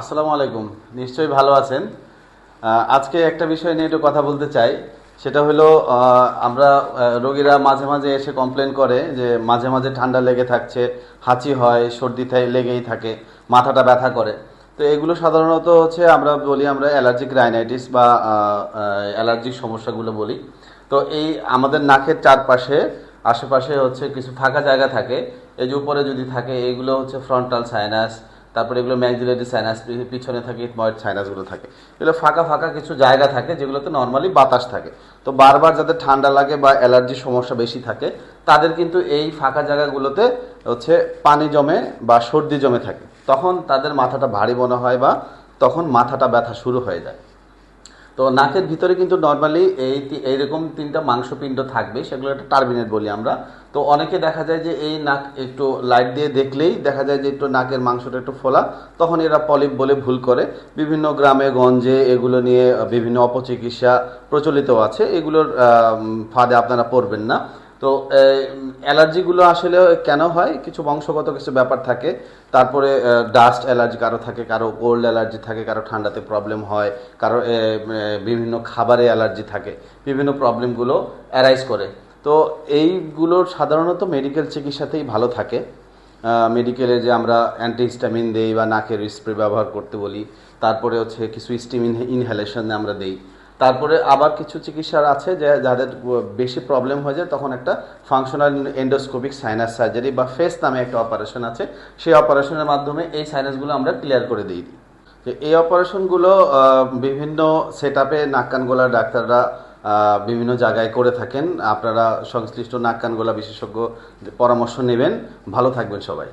আসসালামু আলাইকুম। নিশ্চয়ই ভালো আছেন। আজকে একটা বিষয় নিয়ে একটু কথা বলতে চাই। সেটা হলো আমরা রোগীরা মাঝে মাঝে এসে কমপ্লেন করে যে মাঝে মাঝে ঠান্ডা লেগে থাকছে, হাঁচি হয়, সর্দি লেগেই থাকে, মাথাটা ব্যথা করে। তো এগুলো সাধারণত হচ্ছে আমরা বলি আমরা অ্যালার্জিক রাইনাইটিস বা অ্যালার্জিক সমস্যাগুলো বলি। তো এই আমাদের নাকের চারপাশে, আশেপাশে হচ্ছে কিছু ফাঁকা জায়গা থাকে। এই যে উপরে যদি থাকে, এগুলো হচ্ছে ফ্রন্টাল সাইনাস তারপরে এগুলো ম্যাক্সিলারি সাইনাস পিছনে থাকে ইটময়েড সাইনাসগুলো থাকে। এগুলো ফাঁকা ফাঁকা কিছু জায়গা থাকে যেগুলোতে নর্মালি বাতাস থাকে। তো বারবার যাদের ঠান্ডা লাগে বা অ্যালার্জির সমস্যা বেশি থাকে, তাদের কিন্তু এই ফাঁকা জায়গাগুলোতে হচ্ছে পানি জমে বা সর্দি জমে থাকে। তখন তাদের মাথাটা ভারী মনে হয় বা তখন মাথাটা ব্যথা শুরু হয়ে যায়। তো নাকের ভিতরে কিন্তু নর্মালি এই এইরকম তিনটা মাংসপিণ্ড থাকবে, সেগুলো একটা টার্মিনেট বলি আমরা। তো অনেকে দেখা যায় যে এই নাক একটু লাইট দিয়ে দেখলেই দেখা যায় যে একটু নাকের মাংসটা একটু ফোলা, তখন এরা পলিপ বলে ভুল করে। বিভিন্ন গ্রামে, গঞ্জে এগুলো নিয়ে বিভিন্ন অপচিকিৎসা প্রচলিত আছে। এগুলোর ফাঁদে আপনারা পড়বেন না। তো অ্যালার্জিগুলো আসলে কেন হয়? কিছু বংশগত কিছু ব্যাপার থাকে। তারপরে ডাস্ট অ্যালার্জি কারও থাকে, কারও কোল্ড অ্যালার্জি থাকে, কারও ঠান্ডাতে প্রবলেম হয়, কারও বিভিন্ন খাবারে অ্যালার্জি থাকে, বিভিন্ন প্রবলেমগুলো অ্যারাইজ করে। তো এইগুলোর সাধারণত মেডিকেল চিকিৎসাতেই ভালো থাকে। মেডিকেলে যে আমরা অ্যান্টিহিস্টামিন দেই বা নাকের স্প্রে ব্যবহার করতে বলি, তারপরে হচ্ছে কিছু স্টিম ইনহেলেশন আমরা দেই। তারপরে আবার কিছু চিকিৎসার আছে যে যাদের বেশি প্রবলেম হয়ে যায়, তখন একটা ফাংশনাল এন্ডোস্কোপিক সাইনাস সার্জারি বা ফেস নামে একটা অপারেশন আছে। সেই অপারেশনের মাধ্যমে এই সাইনাসগুলো আমরা ক্লিয়ার করে দিই। তো এই অপারেশনগুলো বিভিন্ন সেট আপে নাক কান গলার ডাক্তাররা বিভিন্ন জায়গায় করে থাকেন। আপনারা সংশ্লিষ্ট নাক কান গলা বিশেষজ্ঞ পরামর্শ নেবেন। ভালো থাকবেন সবাই।